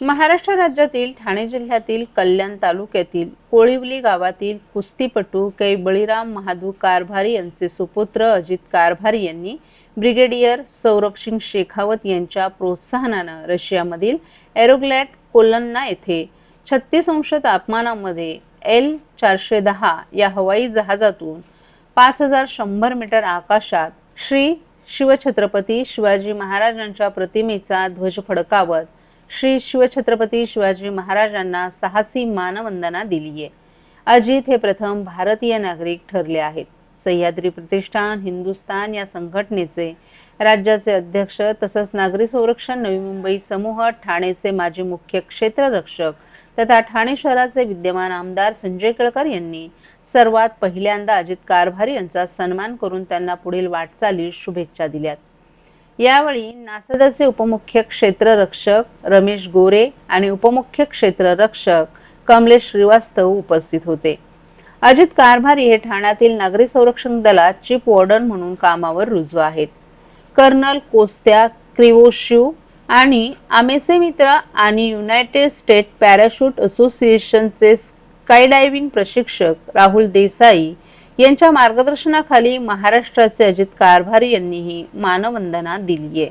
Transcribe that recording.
महाराष्ट्र राज्यातील ठाणे जिल्ह्यातील कल्याण तालुक्यातील कोळिवली गावातील कुस्तीपटू कै. बळीराम महादू कारभारी यांचे सुपुत्र अजित कारभारी यांनी ब्रिगेडियर सौरभ सिंग शेखावत यांच्या प्रोत्साहनानं रशियामधील एरोग्लॅट कोलन्ना येथे छत्तीस अंश तापमानामध्ये एल चारशे दहा या हवाई जहाजातून पाच हजार शंभर मीटर आकाशात श्री शिवछत्रपती शिवाजी महाराजांच्या प्रतिमेचा ध्वज फडकावत श्री शिवछत्रपती शिवाजी महाराजांना साहसी मानवंदना दिली आहे अजित हे प्रथम भारतीय नागरिक ठरले आहेत. सह्याद्री प्रतिष्ठान हिंदुस्तान या संघटनेचे राज्याचे अध्यक्ष तसंच नागरी संरक्षण नवी मुंबई समूह ठाणेचे माजी मुख्य क्षेत्ररक्षक तथा ठाणे शहराचे विद्यमान आमदार संजय केळकर यांनी सर्वात पहिल्यांदा अजित कारभारी यांचा सन्मान करून त्यांना पुढील वाटचालीस शुभेच्छा दिल्यात. यावेळी नासदाचे उपमुख्य क्षेत्ररक्षक रमेश गोरे आणि उपमुख्य क्षेत्ररक्षक कमलेश श्रीवास्तव उपस्थित होते. अजित कारभारी हे ठाण्यातील नागरी संरक्षण दलात चीफ वॉर्डन म्हणून कामावर रुजू आहेत. कर्नल कोस्त्या क्रिवोशिव आणि आमेसे मित्र आणि युनायटेड स्टेट पॅराशूट असोसिएशनचे स्कायडायव्हिंग प्रशिक्षक राहुल देसाई यांच्या मार्गदर्शनाखाली महाराष्ट्राचे अजित कारभारी यांनीही मानवंदना दिली आहे